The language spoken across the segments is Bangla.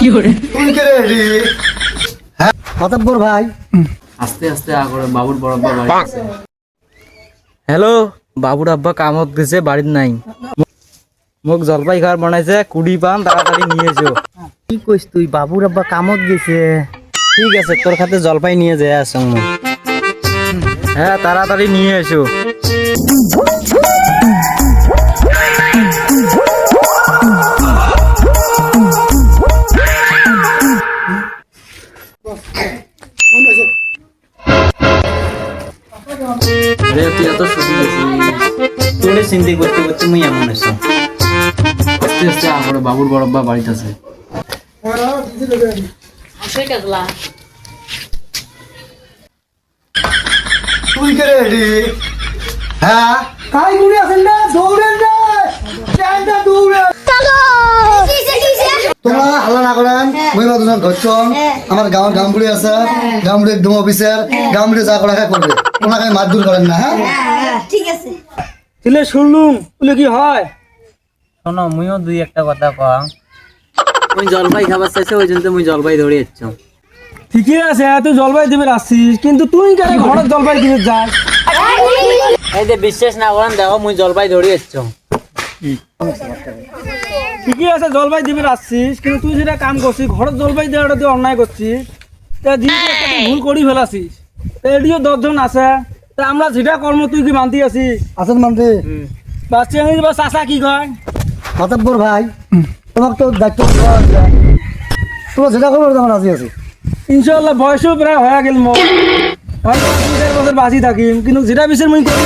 তুই কে হ্যাঁ মাতাব্বর ভাই। আস্তে আস্তে আগরে বাবুর বড় আব্বা বাড়ি আছে হ্যালো বাবুর আব্বা কামত গেছে বাড়ির নাই। মোক জলপাই খাওয়ার বানাইছে কুড়ি পান তাড়াতাড়ি নিয়ে এসো। কি কইস তুই বাবুর আব্বা কামত গেছে। ঠিক আছে তোর খাতে জলপাই নিয়ে যায় আসং হ্যাঁ তাড়াতাড়ি নিয়ে এসো। রে তুই এত গেছিস তোরে চিন্তা করতে করতে মুই এমন এসো আস্তে আস্তে আগরে বাবুর বড় আব্বা বাড়িতে আছে। তুই কে রে হ্যাঁ? কাই গুড়ি আছেন না দৌড়েন না। দৌড়েন? তোমরা মই মাদুন ধরছন আমার গাঁৱৰ গামবুড়ি আছে গামবুড়ি একদম অফিসার গামবুড়ি যা করা করবে ওনাকে মারধর করেন না হ্যাঁ ঠিক আছে। ছিলে শুনলুম বলে কি হয়? শোনো মুইও দুই একটা কথা কম মুই জলপাই খাবার চাইছে ওই জন্য মুই জলপাই ধরে যাচ্ছ ঠিকই আছে তুই জলপাই দিবে আসছিস কিন্তু তুই কেন ঘরে জলপাই দিবে যাস? এই যে বিশ্বাস না করেন দেখো মুই জলপাই ধরে যাচ্ছ ঠিকই আছে জলপাই দিবে আসছিস কিন্তু তুই যেটা কাম করছিস ঘরে জলপাই দেওয়াটা তুই অন্যায় করছিস। তা ভুল করি ফেলাছিস। তা এটিও দশজন আছে তা আমরা যেটা কর্ম তুই কি মানতে আছিস? আছেন মানতে? বা চেঙ্গি বা চাচা কি কয়? মাতাব্বর ভাই তোমাকে তো দায়িত্ব তোমরা যেটা করবে তোমার রাজি আছি। ইনশাল্লাহ বয়সও প্রায় হয়ে গেল মোর। হয়তো বছর বাঁচি থাকিম কিন্তু যেটা বিচার মুই করি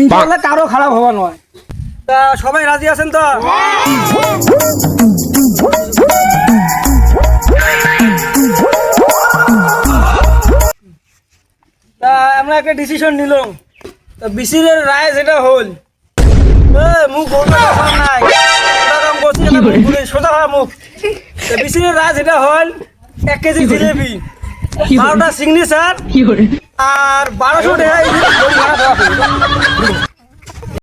ইনশাল্লাহ কারও খারাপ হওয়া নয়। তা সবাই রাজি আছেন তো? তা আমরা একটা ডিসিশন নিলাম। তা বিসিরের রায় যেটা হল মুখ নাই। সোজা কাম মুখ ঘুরে, মুখ। তা বিসিরের রায় যেটা হল এক কেজি জিলেবি বারোটা সিগনেচার আর বারোশো টাকা